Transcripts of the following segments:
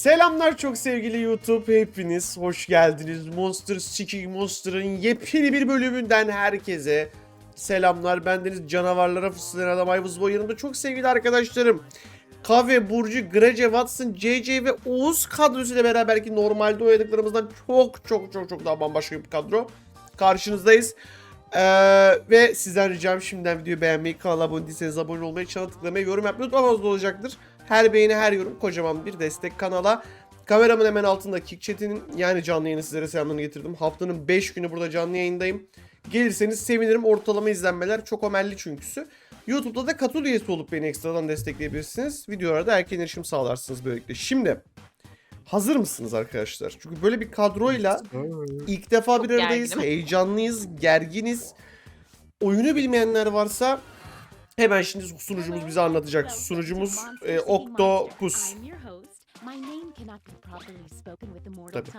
Selamlar çok sevgili YouTube. Hepiniz hoş geldiniz. Monster Seeking Monster'ın yepyeni bir bölümünden herkese selamlar. Bendeniz canavarlara fıslayan adam Ayvız Boy. Yanımda çok sevgili arkadaşlarım. Kave, Burcu, Grece, Watson, JJ ve Oğuz kadrosuyla beraber ki normalde oynadıklarımızdan çok çok çok çok daha bambaşka bir kadro. Karşınızdayız. Ee, ve sizden ricam şimdiden videoyu beğenmeyi, kanala abone değilseniz abone olmayı, çana tıklamayı, yorum yapmayı unutmamanız olacaktır. Her beğeni, her yorum kocaman bir destek kanala. Kameramın hemen altında Kick Chat'in yani canlı yayını sizlere selamlarını getirdim. Haftanın 5 günü burada canlı yayındayım. Gelirseniz sevinirim. Ortalama izlenmeler çok omelli çünküsü. YouTube'da da katıl üyesi olup beni ekstradan destekleyebilirsiniz. Videolarda erken erişim sağlarsınız böylelikle. Şimdi hazır mısınız arkadaşlar? Çünkü böyle bir kadroyla ilk defa bir aradayız. Heyecanlıyız, gerginiz. Oyunu bilmeyenler varsa hemen şimdi sunucumuz bize anlatacak. Sunucumuz e, Octopus. Tabii.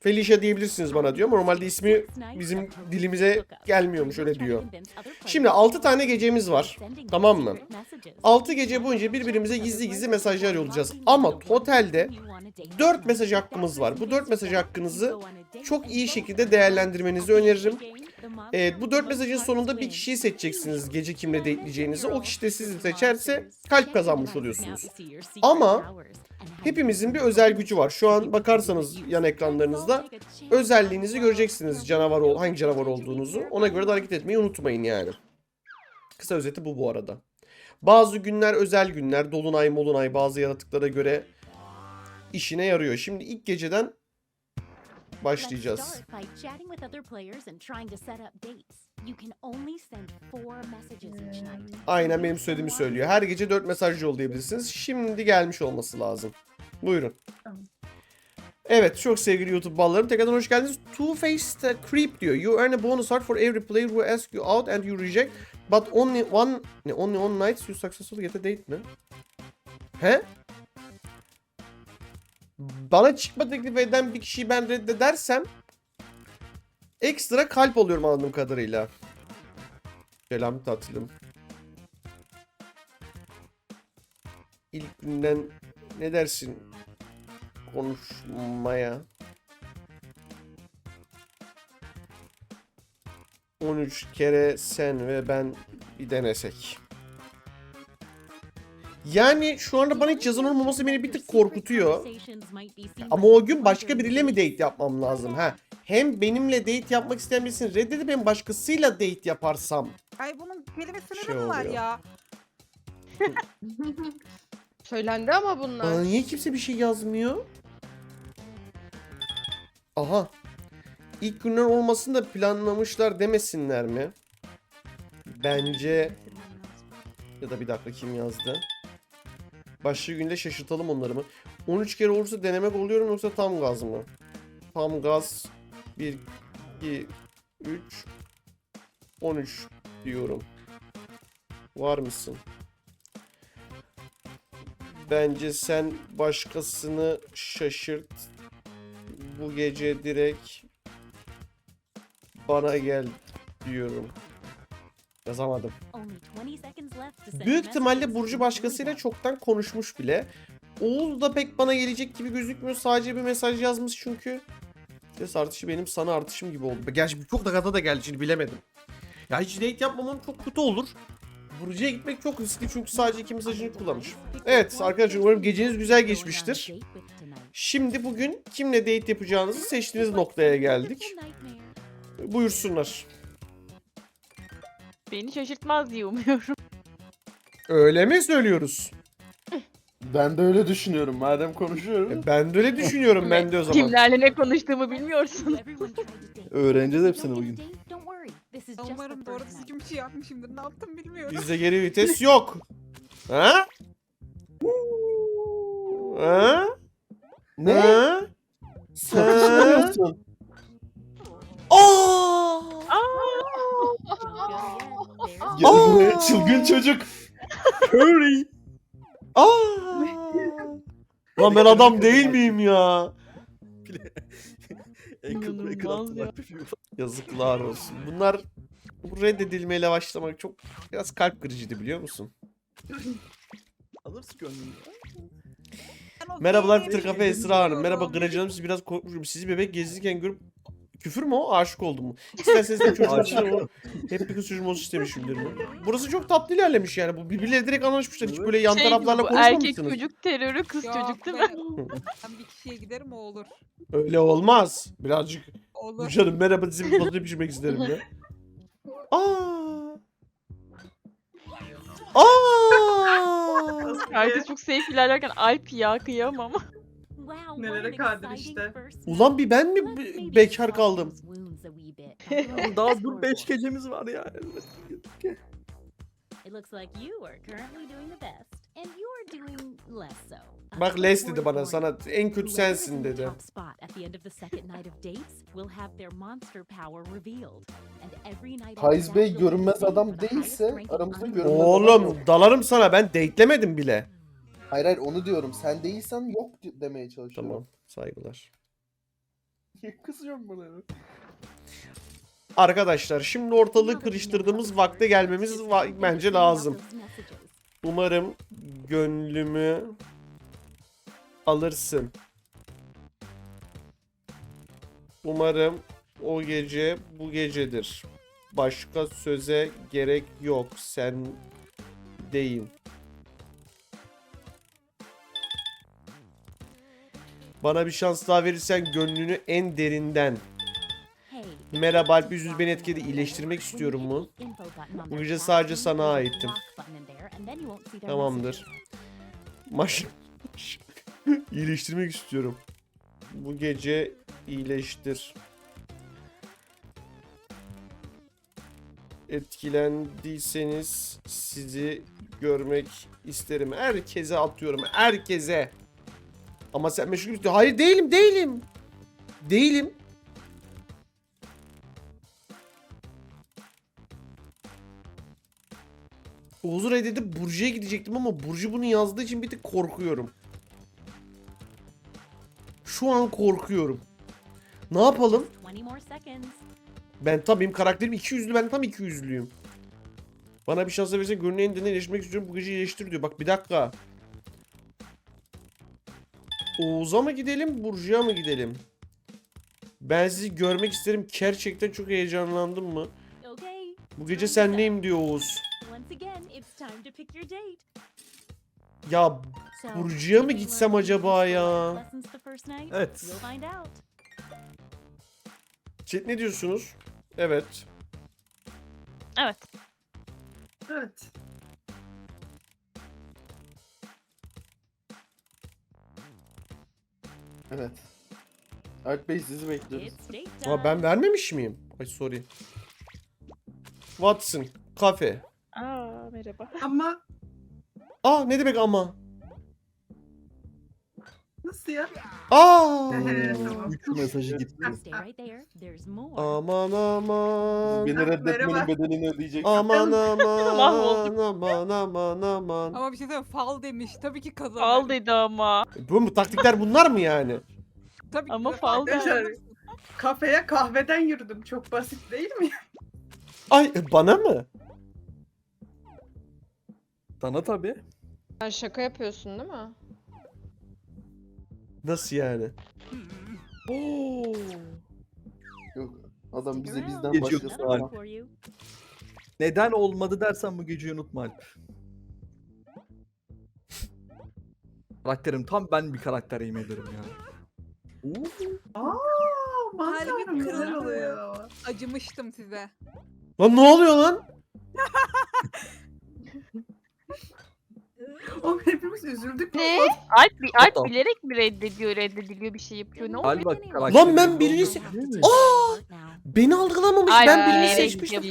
Felicia diyebilirsiniz bana diyor. Normalde ismi bizim dilimize gelmiyormuş öyle diyor. Şimdi 6 tane gecemiz var. Tamam mı? 6 gece boyunca birbirimize gizli gizli mesajlar yollayacağız. Ama totalde 4 mesaj hakkımız var. Bu 4 mesaj hakkınızı çok iyi şekilde değerlendirmenizi öneririm. Evet bu 4 mesajın sonunda bir kişiyi seçeceksiniz gece kimle date'leyeceğinizi. O kişi de sizi seçerse kalp kazanmış oluyorsunuz. Ama Hepimizin bir özel gücü var. Şu an bakarsanız yan ekranlarınızda özelliğinizi göreceksiniz canavar ol hangi canavar olduğunuzu. Ona göre de hareket etmeyi unutmayın yani. Kısa özeti bu bu arada. Bazı günler özel günler, dolunay molunay bazı yaratıklara göre işine yarıyor. Şimdi ilk geceden başlayacağız. Aynen benim söylediğimi söylüyor. Her gece 4 mesaj yollayabilirsiniz. Şimdi gelmiş olması lazım. Buyurun. Evet çok sevgili YouTube ballarım tekrardan hoş geldiniz. Two Faced Creep diyor. You earn a bonus heart for every player who asks you out and you reject. But only one ne only on nights you successfully get a date mi? He? Bana çıkma teklif eden bir kişiyi ben reddedersem ekstra kalp alıyorum anladığım kadarıyla. Selam tatlım. İlk günden ne dersin konuşmaya? 13 kere sen ve ben bir denesek. Yani şu anda bana hiç yazan olmaması beni bir tık korkutuyor. Ama o gün başka biriyle mi date yapmam lazım ha? Hem benimle date yapmak isteyen birisini reddedip hem başkasıyla date yaparsam. Ay bunun kelime sınırı Şey mı var oluyor. ya? Söylendi ama bunlar. Bana niye kimse bir şey yazmıyor? Aha. İlk günler olmasını da planlamışlar demesinler mi? Bence... Ya da bir dakika kim yazdı? Başka günde şaşırtalım onları mı? 13 kere olursa denemek oluyor mu yoksa tam gaz mı? Tam gaz 1, 2, 3, 13 diyorum. Var mısın? Bence sen başkasını şaşırt. Bu gece direkt bana gel diyorum. Yazamadım. Büyük ihtimalle Burcu başkasıyla çoktan konuşmuş bile. Oğuz da pek bana gelecek gibi gözükmüyor. Sadece bir mesaj yazmış çünkü. Ses artışı benim sana artışım gibi oldu. Gerçi çok da kata da geldi şimdi bilemedim. Ya hiç date yapmamam çok kötü olur. Burcu'ya gitmek çok riskli çünkü sadece iki mesajını kullanmış. Evet arkadaşlar umarım geceniz güzel geçmiştir. Şimdi bugün kimle date yapacağınızı seçtiğiniz noktaya geldik. Buyursunlar. Beni şaşırtmaz diye umuyorum. Öyle mi söylüyoruz? Ben de öyle düşünüyorum. Madem konuşuyorum. E, ben de öyle düşünüyorum ben de o zaman. Kimlerle ne konuştuğumu bilmiyorsun. Öğreneceğiz hepsini bugün. Umarım doğru düzgün bir şey yapmışımdır. Ne yaptım bilmiyorum. Bizde geri vites yok. Ha? Ha? Ne? Ha? Sakın Aa! Gel buraya çılgın çocuk. Curry. Aa! Lan ben adam değil miyim ya? İnanılmaz bak bir Yazıklar olsun. Bunlar bu reddedilmeyle başlamak çok biraz kalp kırıcıydı biliyor musun? Alırsın gönlünü. Merhabalar Twitter Kafe. Esra Hanım. Merhaba Gracı Hanım. Sizi biraz korkmuşum. Sizi bebek gezirken görüp Küfür mü o? Aşık oldum mu? İsterseniz de için o hep bir kız çocuğum olsun istemişimdir mi? Burası çok tatlı ilerlemiş yani. Bu birbirleriyle direkt anlaşmışlar. Hiç böyle yan Şey gibi taraflarla bu, erkek konuşmamışsınız. çocuk terörü kız Yok, çocuk değil mi? ben- Ben bir kişiye giderim o olur. Öyle olmaz. Birazcık Olur. canım merhaba dizimi fazla pişirmek isterim ya. Aa. Aa. Herkes çok safe ilerlerken Alp ya kıyamam. Nelere kadir işte. Ulan bir ben mi be- bekar kaldım? Daha dur 5 gecemiz var ya. Bak Les dedi bana sana en kötü sensin dedi. After Bey görünmez adam değilse aramızda görünmez adam Oğlum yok. dalarım sana ben datelemedim bile. Hayır hayır onu diyorum. Sen değilsen yok di- demeye çalışıyorum. Tamam saygılar. Kızıyorum bana. ya. Arkadaşlar şimdi ortalığı karıştırdığımız vakte gelmemiz va- bence lazım. Umarım gönlümü alırsın. Umarım o gece bu gecedir. Başka söze gerek yok. Sen değil. Bana bir şans daha verirsen gönlünü en derinden. Merhaba Alp yüzünüz beni etkiledi. İyileştirmek istiyorum mu? Bu gece sadece sana aittim. Tamamdır. Maş... İyileştirmek istiyorum. Bu gece iyileştir. Etkilendiyseniz sizi görmek isterim. Herkese atıyorum. Herkese. Ama sen meşgul müsün? Hayır değilim değilim. Değilim. Oğuz'u reddedip Burcu'ya gidecektim ama Burcu bunu yazdığı için bir tık korkuyorum. Şu an korkuyorum. Ne yapalım? 20 more seconds. Ben tam benim karakterim 200'lü ben tam 200'lüyüm. Bana bir şans verirsen gönlünü yeniden iyileştirmek istiyorum. Bu gece iyileştir diyor. Bak bir dakika. Oğuz'a mı gidelim Burcu'ya mı gidelim? Ben sizi görmek isterim. Gerçekten çok heyecanlandım mı? Bu gece senleyim diyor Oğuz. Ya Burcu'ya mı gitsem acaba ya? Evet. Chat ne diyorsunuz? Evet. Evet. Evet. Evet. Alp Bey sizi bekliyoruz. Aa, ben vermemiş miyim? Ay sorry. Watson. Kafe. Aa merhaba. Ama Aa ne demek ama? Nasıl ya? Aa. tamam. Üç mesajı gitti. Stay right there. There's more. Aman aman. Beni reddetmenin merhaba. bedelini ödeyecek. Aman aman. Mahvolduk. aman aman aman. Ama bir şey söyleyeyim fal demiş. Tabii ki kazanır. Fal dedi ama. Bu mu taktikler bunlar mı yani? Tabii ki Ama de fal kazanır. Kafeye kahveden yürüdüm. Çok basit değil mi? Ay bana mı? Sana tabii. Sen şaka yapıyorsun değil mi? Nasıl yani? Yok. Adam bize bizden başkası ama. you. Neden olmadı dersen bu geceyi unutma Alp. Karakterim tam ben bir karakter yemin ederim ya. Oo. Aa, Kalbim kırıldı. oluyor. Acımıştım size. Lan ne oluyor lan? O hepimiz üzüldük. Ne? Alp, bi- Alp Tamam. bilerek mi reddediyor, reddediliyor bir şey yapıyor? Ne oluyor? Lan karakterim Lan ben mi? Aa! Beni algılamamış. Ay, ben birini bilerek seçmiştim.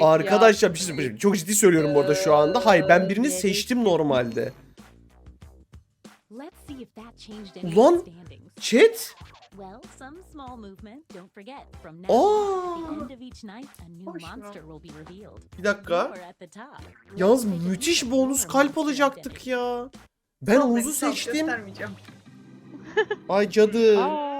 Arkadaşlar bir şey söyleyeyim. Çok ciddi söylüyorum bu arada şu anda. Hayır ben birini seçtim normalde. Ulan! Chat? Well, some small movement. Don't forget, from now Aa! on, at the end of each night, a new Hoş ya. monster will be revealed. Bir dakika. You're at the top. Yalnız müthiş bonus kalp alacaktık ya. Ben beni, Oğuz'u seçtim. Göstermeyeceğim. Ay cadı. Aa,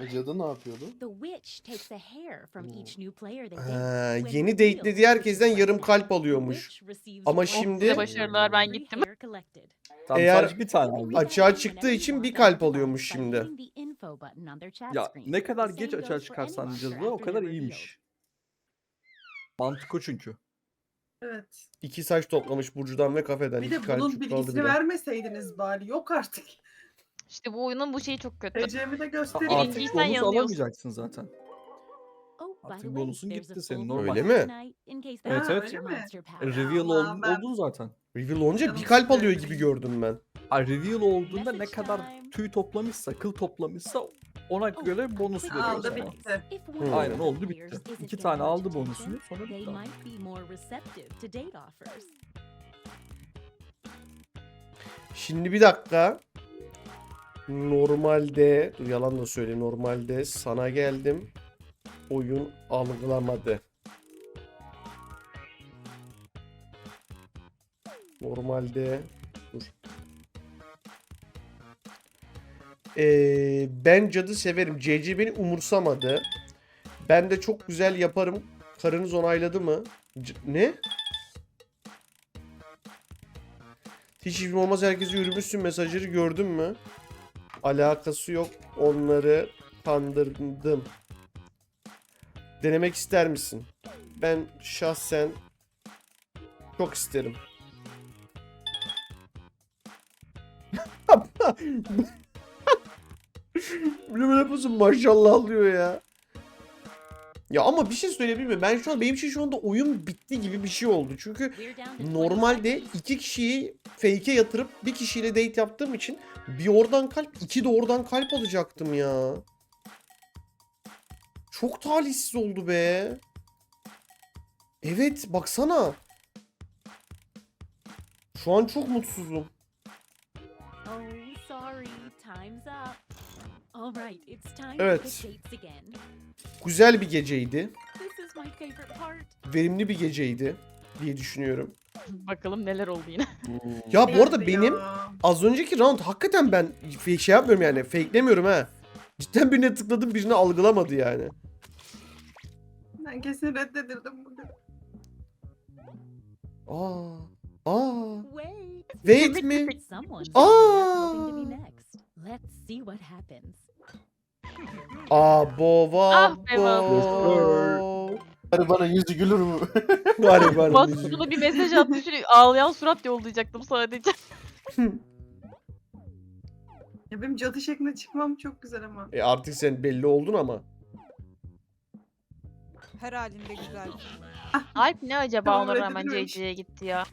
E, Cadı ne yapıyordu? The witch takes a hair from each new player they Ha, date. When yeni date'lediği herkesten yarım kalp alıyormuş. Ama şimdi- free Başarılar, ben gittim. Collected. Tamam, Eğer sadece bir tane aldım. Açığa çıktığı için bir kalp alıyormuş şimdi. Ya ne kadar geç açığa çıkarsan cızı o kadar iyiymiş. Mantık o çünkü. Evet. İki saç toplamış Burcu'dan ve kafeden. Bir de İki kalp bunun kaldı bilgisini bile. vermeseydiniz bari. Yok artık. İşte bu oyunun bu şeyi çok kötü. Ece'mi de Ha, göstereyim. Artık Birinciysen bonus yanıyorsun. alamayacaksın zaten. Artık bonusun gitti senin, normal. Öyle mi? Evet, evet. öyle mi? E, Reveal oldun, ben- oldun zaten. Reveal olunca bir kalp alıyor gibi gördüm ben. Ay reveal olduğunda ne kadar tüy toplamışsa, kıl toplamışsa ona göre bonus veriyor Aldı sana. bitti. Hmm. Aynen oldu bitti. İki tane aldı bonusunu sonra bitti. Şimdi bir dakika. Normalde, dur yalan da söyle normalde sana geldim. Oyun algılamadı. Normalde dur. Ee, ben cadı severim. CC beni umursamadı. Ben de çok güzel yaparım. Karınız onayladı mı? C- ne? Hiç işim olmaz herkese yürümüşsün mesajları gördün mü? Alakası yok. Onları kandırdım. Denemek ister misin? Ben şahsen çok isterim. Böyle böyle yapıyorsun maşallah alıyor ya. Ya ama bir şey söyleyebilir miyim? Ben şu an benim için şu anda oyun bitti gibi bir şey oldu. Çünkü We're down to 20 Normalde iki kişiyi fake'e yatırıp bir kişiyle date yaptığım için bir oradan kalp iki de oradan kalp alacaktım ya. Çok talihsiz oldu be. Evet baksana. Şu an çok mutsuzum. Sorry. Time's up. All right, it's time Evet. Güzel bir geceydi. This is my favorite part. Verimli bir geceydi diye düşünüyorum. Bakalım neler oldu yine. Ya bu arada benim az önceki round hakikaten ben fake şey yapmıyorum yani. Fakelemiyorum ha. Cidden birine tıkladım birini algılamadı yani. Ben kesin reddedildim bugün. Aa. Aa. Wait. Wait mi? Aa! hoping to be next. Let's see what happens. Abo Ah be vabo. Hadi bana yüzü gülür mü? Var var. Batu'na bir mesaj attı sürekli ağlayan surat yollayacaktım sadece. Ya benim cadı şeklinde çıkmam çok güzel ama. E artık sen belli oldun ama. Her halinde güzel. Alp ne acaba Tamam, ona rağmen. CC'ye gitti ya.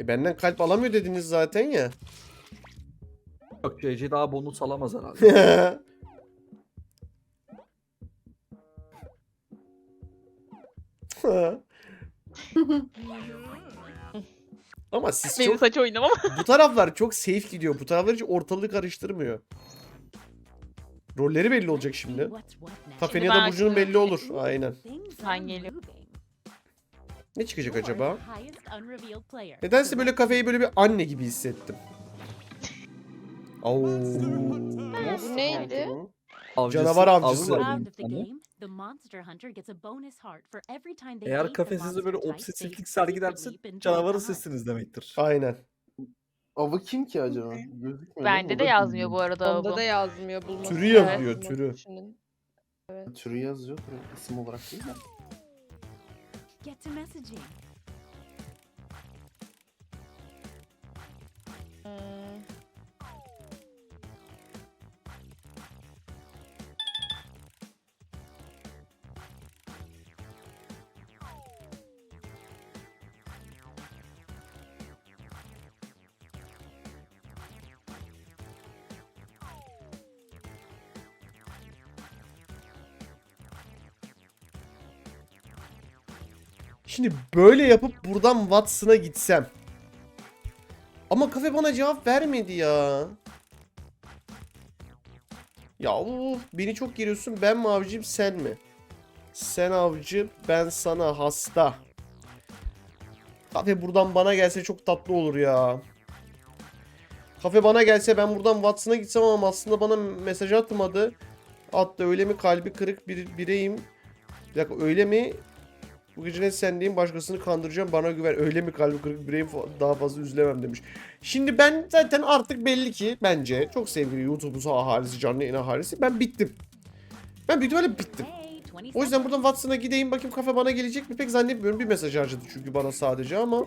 E benden kalp alamıyor dediniz zaten ya. Yok CC daha bonus alamaz herhalde. ama siz Benim çok saç oynamam. bu taraflar çok safe gidiyor. Bu taraflar hiç ortalığı karıştırmıyor. Rolleri belli olacak şimdi. Şimdi ya da ben Burcu'nun belli olur. Aynen. Ben geliyorum. Ne çıkacak acaba? Nedense böyle kafeyi böyle bir anne gibi hissettim. Oo. Bu neydi? Avcısı- Canavar avcısı. avı Eğer kafesizde böyle obsesiflik sergilerse secretly been canavarı behind. sizsiniz demektir. Aynen. Avı kim ki acaba? Gözükmüyor. Bende de yazmıyor bu arada Onda bu. da yazmıyor bulması. Türü yazıyor, bulması türü. için. Türü yazıyor. Türü isim olarak değil mi? Get to messaging. Şimdi böyle yapıp buradan Watson'a gitsem. Ama kafe bana cevap vermedi ya. Ya of, beni çok geriyorsun. Ben mi avcıyım sen mi? Sen avcı ben sana hasta. Kafe buradan bana gelse çok tatlı olur ya. Kafe bana gelse ben buradan Watson'a gitsem ama aslında bana mesaj atmadı. Attı öyle mi kalbi kırık bir bireyim. Bir dakika öyle mi? Bu gece ne sendeyim başkasını kandıracağım bana güven. Öyle mi kalbi kırık bireyim daha fazla üzülemem demiş. Şimdi ben zaten artık belli ki bence çok sevgili YouTube'un ahalisi, canlı yayın ahalisi ben bittim. Ben büyük ihtimalle bittim. Hey, 20 O yüzden buradan. Watson'a gideyim bakayım kafe bana gelecek mi pek zannetmiyorum. Bir mesaj harcadı çünkü bana sadece ama.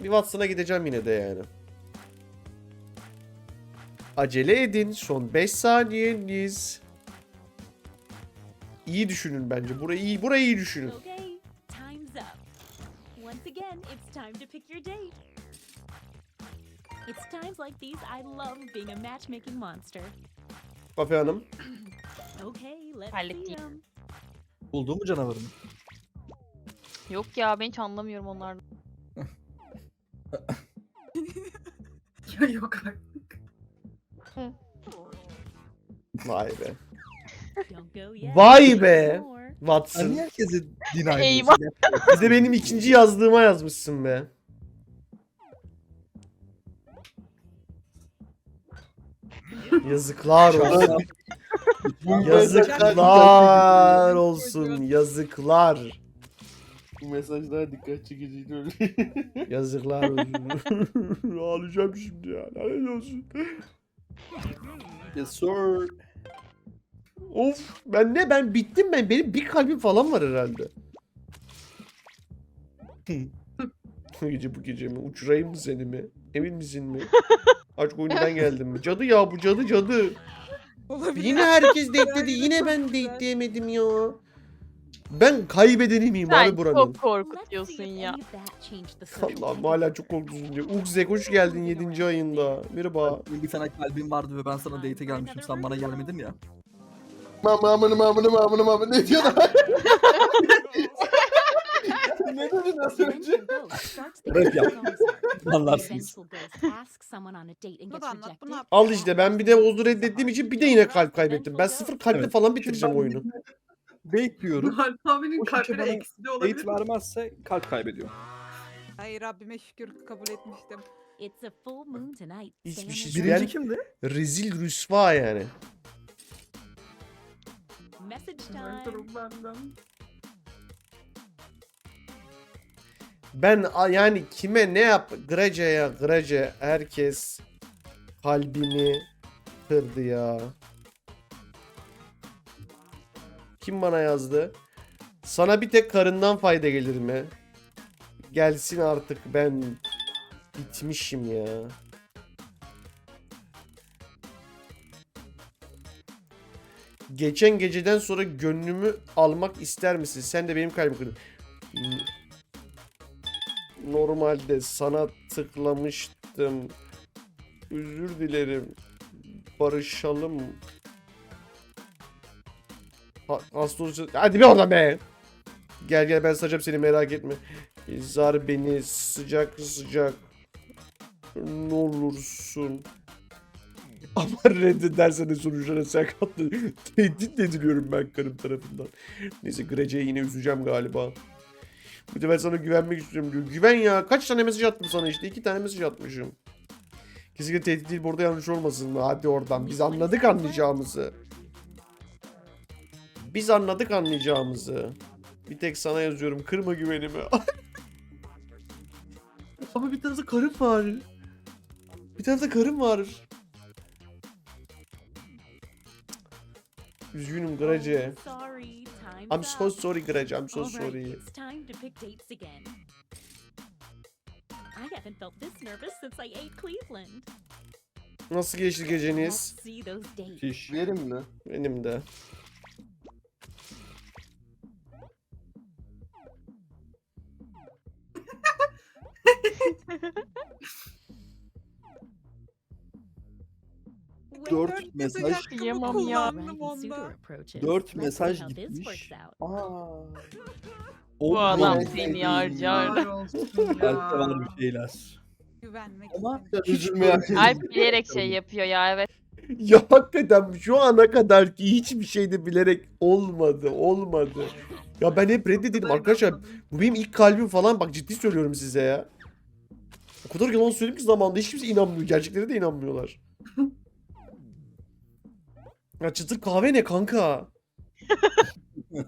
bir Watson'a gideceğim yine de yani. Acele edin. Son 5 saniyeniz. İyi düşünün bence. Burayı iyi, burayı iyi düşünün. Okay, time's up. Once again, it's time to pick your date. It's times like these I love being a matchmaking monster. Kafe Hanım. Okay, let's Hallettik. see 'em. Bulduğum mu canavarını? Yok ya ben hiç anlamıyorum onlardan. Ya yok artık. Vay be. Don't go yet. Vay be. Watson. Hani herkese deny Eyvah. Bir de benim ikinci yazdığıma yazmışsın be. Yazıklar olsun. Yazıklar olsun. Yazıklar. Bu mesajlar dikkat çekiciydi öyle. Yazıklar olsun. Ağlayacağım şimdi ya. Lanet olsun. Yes sir. Of ben ne ben bittim ben. Benim bir kalbim falan var herhalde. bu gece bu gece mi? Uçurayım mı seni mi? Emin misin mi? Aşk oyundan geldim mi? Cadı ya bu cadı cadı. Olabilir. Yine herkes date'ledi. Yine ben date'leyemedim ya. Ben kaybedeni miyim Sen abi buranın? çok korkutuyorsun ya. Allah'ım hala çok korkutucu diyor. Ugzek hoş geldin 7. ayında. Merhaba. Bir tane kalbim vardı ve ben sana date gelmişim. Sen bana gelmedin ya. Mamı amını mamını mamını mamını ne diyorsun? ne dedin az önce? Rap yap. Anlarsınız. Bunu da anlat, rejected. bunu yap. Al işte ben bir de Oğuz'u reddettiğim için bir de yine kalp kaybettim. Ben sıfır kalple Evet. falan bitireceğim oyunu. Date diyorum. Alp abinin O çünkü kalpleri bana eksi de olabilir. Date vermezse kalp kaybediyor. Ay Rabbime şükür kabul etmiştim. It's a full moon tonight. Hiçbir şey Birinci kimdi? Rezil rüsva yani. Message time. benden. Ben a- yani kime ne yap? Greca'ya Greca herkes kalbimi kırdı ya. Kim bana yazdı? Sana bir tek karından fayda gelir mi? Gelsin artık ben bitmişim ya. Geçen geceden sonra gönlümü almak ister misin? Sen de benim kalbimi kırdın. Normalde sana tıklamıştım. Özür dilerim. Barışalım. Ha. Hadi bir oradan be. Gel gel ben saracağım seni merak etme. Zar beni sıcak sıcak. Ne olursun. Ama reddedersen de sonuçlara sen katlı. Tehdit ediliyorum ben karım tarafından. Neyse Grece'yi yine üzeceğim galiba. Bir de sana güvenmek istiyorum diyor. Güven ya. Kaç tane mesaj attım sana işte. iki tane mesaj atmışım. Kesinlikle tehdit değil. Burada yanlış olmasın? Hadi oradan. Biz anladık anlayacağımızı. Biz anladık anlayacağımızı. Bir tek sana yazıyorum. Kırma güvenimi. Ama bir tarafta karım var. Bir tarafta karım var. Üzgünüm Grece. Oh, I'm so sorry Grece. I'm so sorry. It's time to pick dates again. I haven't felt this nervous since I ate Cleveland. Nasıl geçti geceniz? Fiş. Verim mi? Benim de. Ve Dört dört mesaj- mesaj hakkımı Kıyamam ya. kullandım Dragon suitor onda. approaches. Dört Let's see mesaj how this gitmiş. Aa. Bu adam seni harcar. Var olsun Kalpte ya. var bir şeyler. Güvenmek Ama hiç. Alp bilerek şey yapıyor ya evet. Ya hakikaten şu ana kadar ki hiçbir şey de bilerek olmadı. Olmadı. Ya ben hep reddedelim arkadaşlar. Bu benim ilk kalbim falan bak ciddi söylüyorum size ya. O kadar yalan söyledim ki zamanında hiç kimse inanmıyor. Gerçeklere de inanmıyorlar. ya çıtır kahve ne kanka?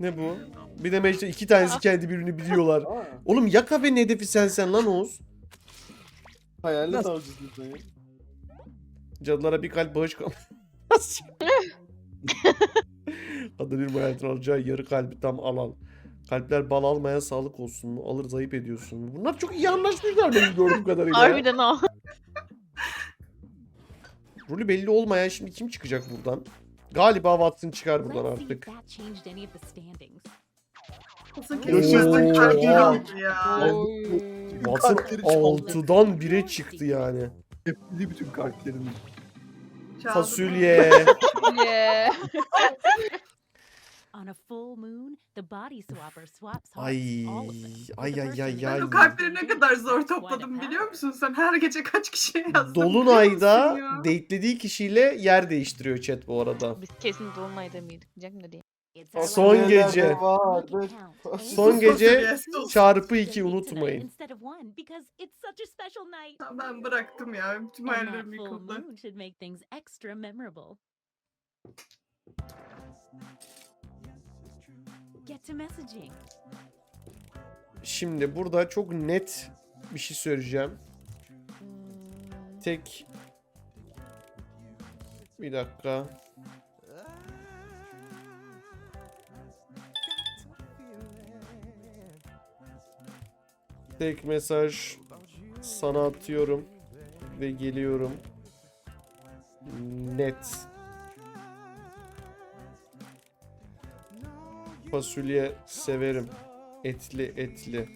Ne bu? Bir de Mecde iki tanesi kendi birbirini biliyorlar. Aa, Oğlum ya kafenin hedefi sensen lan Oğuz. hayalet Nasıl? avcısın sen ya. Cadılara bir kalp bağış kal. Adı bir hayatın alacağı yarı kalbi tam al al. Kalpler bal almaya sağlık olsun? Alır zayıf ediyorsun? Bunlar çok iyi anlaşmışlar benim gördüğüm kadarıyla. ya. Harbiden ha. Rolü belli olmayan şimdi kim çıkacak buradan? Galiba Watson çıkar buradan artık. ya. Watson Kalpleri çaldı. 6'dan 1'e çıktı yani. Hepsi bütün kartlarını. Çaldı. Fasulye. Yeah. On a full moon, the body swapper swaps hearts, Ay all of them, ay the ay ay ay. Ben o wins. kalpleri ne kadar zor topladım biliyor musun? Sen her gece kaç kişiye yazdın biliyor Dolunay'da musun ya? date'lediği kişiyle yer değiştiriyor chat bu arada. Biz kesin Dolunay'da mıydık diyecektim de değil. Son gece. Son gece çarpı two 2 tonight unutmayın. Ya Ben bıraktım ya. Bütün hayallerim yıkıldı. Şimdi burada çok net bir şey söyleyeceğim. Tek bir dakika. Tek mesaj sana atıyorum ve geliyorum. Net. Fasulye severim. Etli etli.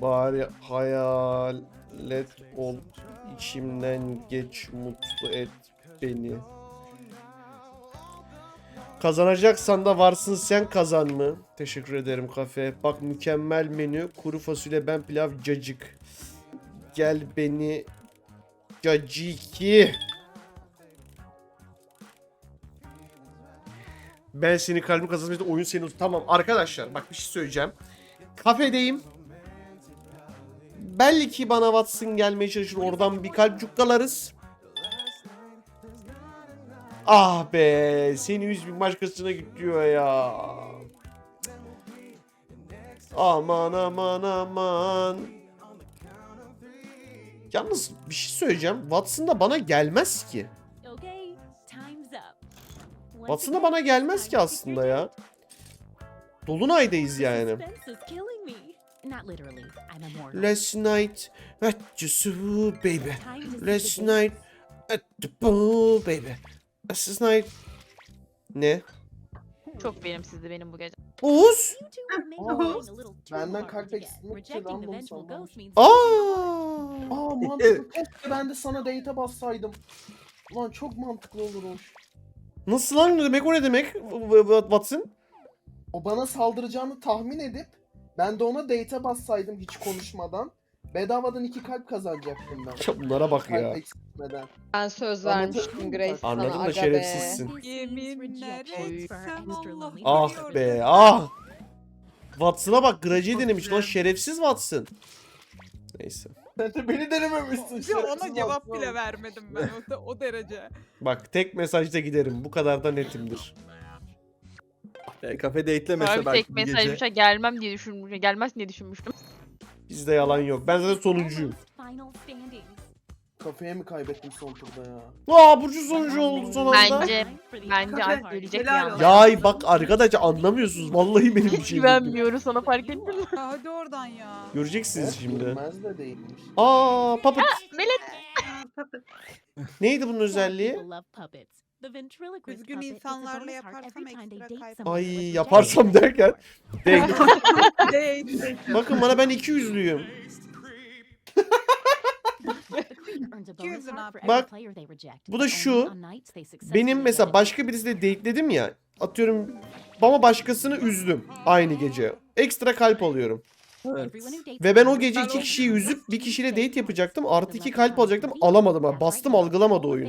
Bari hayalet ol içimden geç mutlu et beni. Kazanacaksan da varsın sen kazan mı? Teşekkür ederim kafe. Bak mükemmel menü. Kuru fasulye ben pilav cacık. Gel beni caciki. Ben seni kalbim kazanmıştım oyun senin. Tamam arkadaşlar bak bir şey söyleyeceğim. Kafedeyim. Belki bana Watson gelmeye çalışır. Oradan bir kalp cukkalarız. Ah be. Seni yüz bin başkasına gidiyor ya. Aman aman aman. Yalnız bir şey söyleyeceğim. Watson da bana gelmez ki. Again, bana gelmez ki aslında ya. Dolunay'dayız yani. Last night at the zoo baby. Last night at the pool baby. Last night. Ne? Çok verimsizdi benim bu gece. Oğuz? Too benden kalp eksiltmek için random Aa! Aa mantıklı. Keşke ben de sana date'e bassaydım. Ulan çok mantıklı olurmuş. Nasıl lan ne demek o ne demek? Watson? O bana saldıracağını tahmin edip ben de ona date'e bassaydım hiç konuşmadan. Bedavadan iki kalp kazanacaktım ben. Ya bunlara bak ya. Kalp eksiltmeden. Ben söz Anladın vermiştim? Grace sana. Anladım da aga be. şerefsizsin. Yeminler etsem Allah lonely Ah be ah. Watson'a bak Grace'yi denemiş lan şerefsiz Watson. Neyse. Sen de beni denememişsin. Ya şerefsiz ona cevap Watson. bile vermedim ben o, da- o derece. Bak tek mesajda giderim. Bu kadar da netimdir. E, kafe date'lemese Abi belki tek bir gece. gelmem diye düşünmüştüm. Gelmez diye düşünmüştüm. Bizde yalan yok. Ben zaten sonuncuyum. Kafeye mi kaybettim son turda ya? Aa Burcu sonucu oldu son anda. Bence- Bence after Alp ölecek bir Helal olsun. Yay bak arkadaşlar anlamıyorsunuz. Vallahi benim bir Hiç şeyim yok. güvenmiyorum sana fark ettin mi? Ya hadi oradan ya. Göreceksiniz Evet, şimdi. Görmez de değilmiş. Aa puppet. Melet. Neydi bunun özelliği? Üzgün insanlarla yaparsam ekstra Ay yaparsam derken. Denk. Değil. Bakın bana ben 200'lüyüm. Earns Bak, player they reject, bu da şu, Benim mesela başka birisiyle dateledim ya. Atıyorum ama başkasını üzdüm aynı gece. Ekstra kalp alıyorum. Evet. Ve ben o gece iki kişiyi bonus üzüp heart bir kişiyle date yapacaktım. Artı iki kalp alacaktım. Alamadım ha. Bastım algılamadı oyun.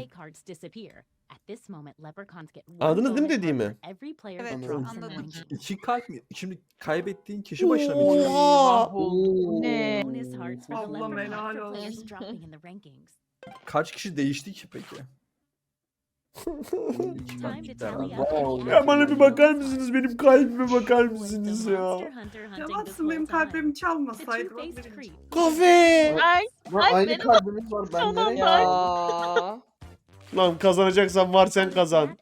Anladınız değil mi dediğimi? Evet, anladım. İki kalp mi? Şimdi kaybettiğin kişi başına mı? iki? Oha! Ne? Allah'ım helal olsun. Kaç kişi değişti ki peki? Ya bana bir bakar mısınız? Benim kalbime bakar mısınız ya? this Yalansın benim kalbimi çalmasaydı. Kafe. Ay aynı benim- kalbimiz var. Ben Tamam, nereye ay. Ya. Lan kazanacaksan var sen kazan.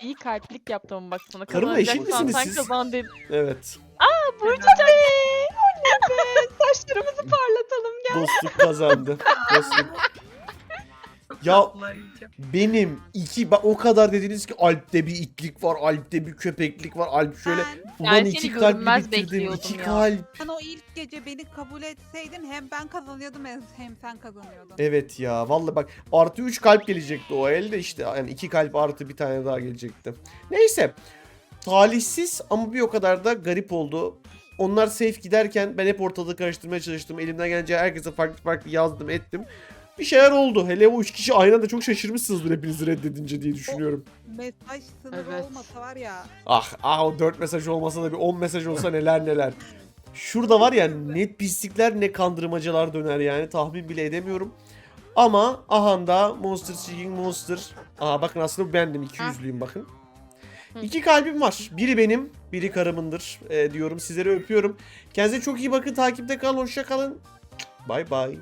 iyi kalplik yaptım bak sana. Karımla eşit misiniz siz? kazan dedim. Evet. Burcu be! Oley be! Saçlarımızı parlatalım gel. Dostluk kazandı. Dostluk. Ya benim iki bak o kadar dediniz ki Alp'te bir itlik var, Alp'te bir köpeklik var. Alp şöyle Ben, ulan Yani iki seni kalp görünmez bekliyordum iki ya. kalp. sen o ilk gece beni kabul etseydin hem ben kazanıyordum hem hem sen kazanıyordun. Evet ya vallahi bak artı 3 kalp gelecekti o elde işte yani iki kalp artı bir tane daha gelecekti. Neyse talihsiz ama bir o kadar da garip oldu. Onlar safe giderken ben hep ortalığı karıştırmaya çalıştım. Elimden gelince herkese farklı farklı yazdım ettim. Bir şeyler oldu. Hele o üç kişi aynı anda çok şaşırmışsınızdır hepinizi reddedince diye düşünüyorum. Mesaj sınırı Evet. olmasa var ya. Ah ah o 4 mesaj olmasa da bir 10 mesaj olsa neler neler. Şurada var ya net pislikler ne kandırmacalar döner yani tahmin bile edemiyorum. Ama ahanda Monster Seeking Monster. Aa bakın aslında bu bendim 200'lüyüm bakın. İki kalbim var. Biri benim, biri karımındır e, diyorum. Sizleri öpüyorum. Kendinize çok iyi bakın. Takipte kalın. Hoşça kalın. Bay bay.